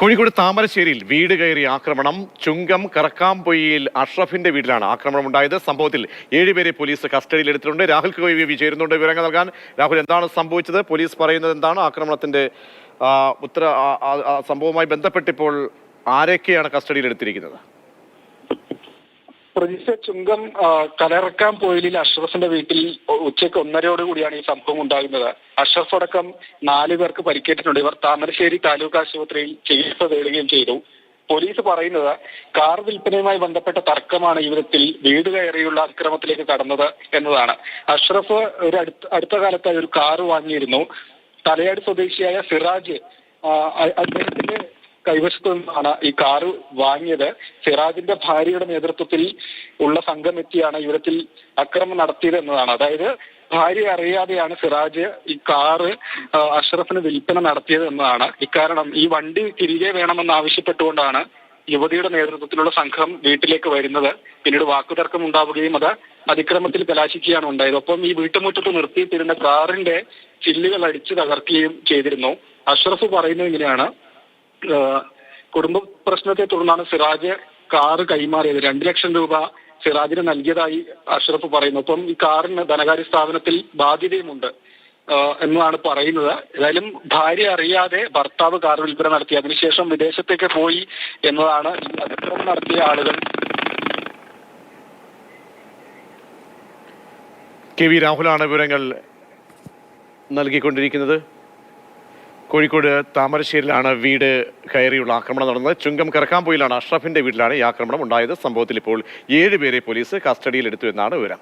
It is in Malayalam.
കോഴിക്കോട് താമരശ്ശേരിയിൽ വീട് കയറി ആക്രമണം ചുങ്കം കറക്കാംപൊയ്യിൽ അഷ്റഫിന്റെ വീട്ടിലാണ് ആക്രമണം ഉണ്ടായത് സംഭവത്തിൽ ഏഴുപേരെ പോലീസ് കസ്റ്റഡിയിൽ എടുത്തിട്ടുണ്ട്. രാഹുൽ കോവി ചേരുന്നുണ്ട് വിവരങ്ങൾ നൽകാൻ രാഹുൽ എന്താണ് സംഭവിച്ചത്? പോലീസ് പറയുന്നത് എന്താണ്? ആക്രമണത്തിന്റെ ഉത്തര സംഭവവുമായി ബന്ധപ്പെട്ടിപ്പോൾ ആരൊക്കെയാണ് കസ്റ്റഡിയിൽ പ്രതീക്ഷ ചുങ്കം കലറക്കാൻ പോയിലിൽ അഷ്റഫിന്റെ വീട്ടിൽ ഉച്ചയ്ക്ക് ഒന്നരയോട് കൂടിയാണ് ഈ സംഭവം ഉണ്ടാകുന്നത്. അഷ്റഫ് അടക്കം നാലു പേർക്ക് പരിക്കേറ്റിട്ടുണ്ട്. ഇവർ താമരശ്ശേരി താലൂക്ക് ആശുപത്രിയിൽ ചികിത്സ തേടുകയും ചെയ്തു. പോലീസ് പറയുന്നത് കാർ വിൽപ്പനയുമായി ബന്ധപ്പെട്ട തർക്കമാണ് ഇവരത്തിൽ വീട് കയറിയുള്ള അക്രമത്തിലേക്ക് കടന്നത് എന്നതാണ്. അഷ്റഫ് ഒരു അടുത്ത അടുത്ത കാലത്തായി ഒരു കാർ വാങ്ങിയിരുന്നു. തലയാട് സ്വദേശിയായ സിറാജ് അദ്ദേഹത്തിന്റെ കൈവശത്തു നിന്നാണ് ഈ കാറ് വാങ്ങിയത്. സിറാജിന്റെ ഭാര്യയുടെ നേതൃത്വത്തിൽ ഉള്ള സംഘം എത്തിയാണ് ഇവിടത്തിൽ അക്രമം നടത്തിയത് എന്നതാണ്. അതായത് ഭാര്യ അറിയാതെയാണ് സിറാജ് ഈ കാറ് അഷ്റഫിന് വിൽപ്പന നടത്തിയത് എന്നതാണ്. ഇക്കാരണം ഈ വണ്ടി തിരികെ വേണമെന്ന് ആവശ്യപ്പെട്ടുകൊണ്ടാണ് യുവതിയുടെ നേതൃത്വത്തിലുള്ള സംഘം വീട്ടിലേക്ക് വരുന്നത്. പിന്നീട് വാക്കുതർക്കം ഉണ്ടാവുകയും അത് അതിക്രമത്തിൽ കലാശിക്കുകയാണ് ഉണ്ടായത്. ഒപ്പം ഈ വീട്ടുമുറ്റത്ത് നിർത്തിയിട്ടിരുന്ന കാറിന്റെ ചില്ലുകൾ അടിച്ചു തകർക്കുകയും ചെയ്തിരുന്നു. അഷ്റഫ് പറയുന്നത് ഇങ്ങനെയാണ്. കുടുംബ പ്രശ്നത്തെ തുടർന്നാണ് സിറാജ് കാറ് കൈമാറിയത്. രണ്ട് ലക്ഷം രൂപ സിറാജിന് നൽകിയതായി അഷ്റഫ് പറയുന്നു. അപ്പം ഈ കാറിന് ധനകാര്യ സ്ഥാപനത്തിൽ ബാധ്യതയുമുണ്ട് എന്നാണ് പറയുന്നത്. ഏതായാലും ഭാര്യ അറിയാതെ ഭർത്താവ് കാർ വിൽപ്പന നടത്തി അതിനുശേഷം വിദേശത്തേക്ക് പോയി എന്നതാണ് അതിക്രമം നടത്തിയ ആളുകൾ. കെ വി രാഹുലാണ് വിവരങ്ങൾ നൽകിക്കൊണ്ടിരിക്കുന്നത്. കോഴിക്കോട് താമരശ്ശേരിയിലാണ് വീട് കയറിയുള്ള ആക്രമണം നടന്നത്. ചുങ്കം കറക്കാമ്പൊയിലാണ് അഷ്റഫിന്റെ വീട്ടിലാണ് ഈ ആക്രമണം ഉണ്ടായത്. സംഭവത്തിൽ ഇപ്പോൾ ഏഴുപേരെ പോലീസ് കസ്റ്റഡിയിലെടുത്തു എന്നാണ് വിവരം.